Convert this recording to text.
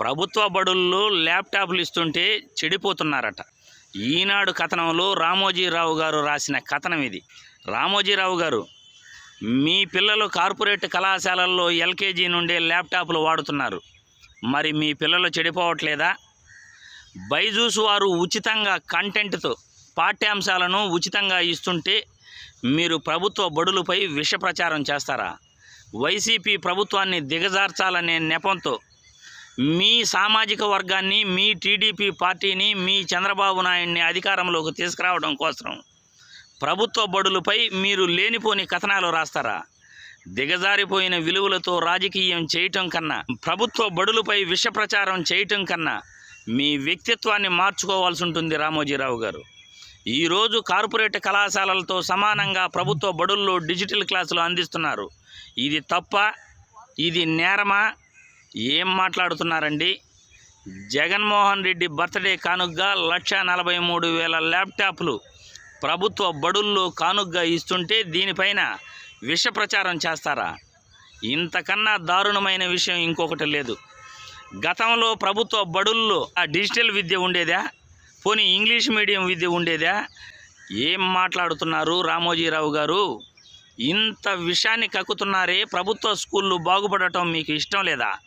ప్రభుత్వ బడుల్లో ల్యాప్టాప్లు ఇస్తుంటే చెడిపోతున్నారట. ఈనాడు కథనంలో రామోజీరావు గారు రాసిన కథనం ఇది. రామోజీరావు గారు మీ పిల్లలు కార్పొరేట్ కళాశాలల్లో ఎల్కేజీ నుండే ల్యాప్టాప్లు వాడుతున్నారు. మరి మీ పిల్లలు చెడిపోవట్లేదా? బైజూస్ వారు ఉచితంగా కంటెంట్తో పాఠ్యాంశాలను ఉచితంగా ఇస్తుంటే మీరు ప్రభుత్వ బడులపై విష ప్రచారం చేస్తారా? వైసీపీ ప్రభుత్వాన్ని దిగజార్చాలనే నెపంతో మీ సామాజిక వర్గాన్ని మీ టీడీపీ పార్టీని మీ చంద్రబాబు నాయుడిని అధికారంలోకి తీసుకురావడం కోసం ప్రభుత్వ బడులపై మీరు లేనిపోని కథనాలు రాస్తారా? దిగజారిపోయిన విలువలతో రాజకీయం చేయటం కన్నా ప్రభుత్వ బడులపై విష ప్రచారం చేయటం కన్నా మీ వ్యక్తిత్వాన్ని మార్చుకోవాల్సి ఉంటుంది రామోజీరావు గారు. ఈరోజు కార్పొరేట్ కళాశాలలతో సమానంగా ప్రభుత్వ బడుల్లో డిజిటల్ క్లాసులు అందిస్తున్నారు. ఇది తప్ప ఇది నేరమా? ఏం మాట్లాడుతున్నారండి? జగన్మోహన్ రెడ్డి బర్త్డే కానుగ్గా లక్ష నలభై మూడు వేల ల్యాప్టాప్లు ప్రభుత్వ బడుల్లో కానుగ్గా ఇస్తుంటే దీనిపైన విష ప్రచారం చేస్తారా? ఇంతకన్నా దారుణమైన విషయం ఇంకొకటి లేదు. గతంలో ప్రభుత్వ బడుల్లో ఆ డిజిటల్ విద్య ఉండేదా? పోనీ ఇంగ్లీష్ మీడియం విద్య ఉండేదా? ఏం మాట్లాడుతున్నారు రామోజీరావు గారు? ఇంత విషయాన్ని కక్కుతున్నారే ప్రభుత్వ స్కూళ్ళు బాగుపడటం మీకు ఇష్టం లేదా?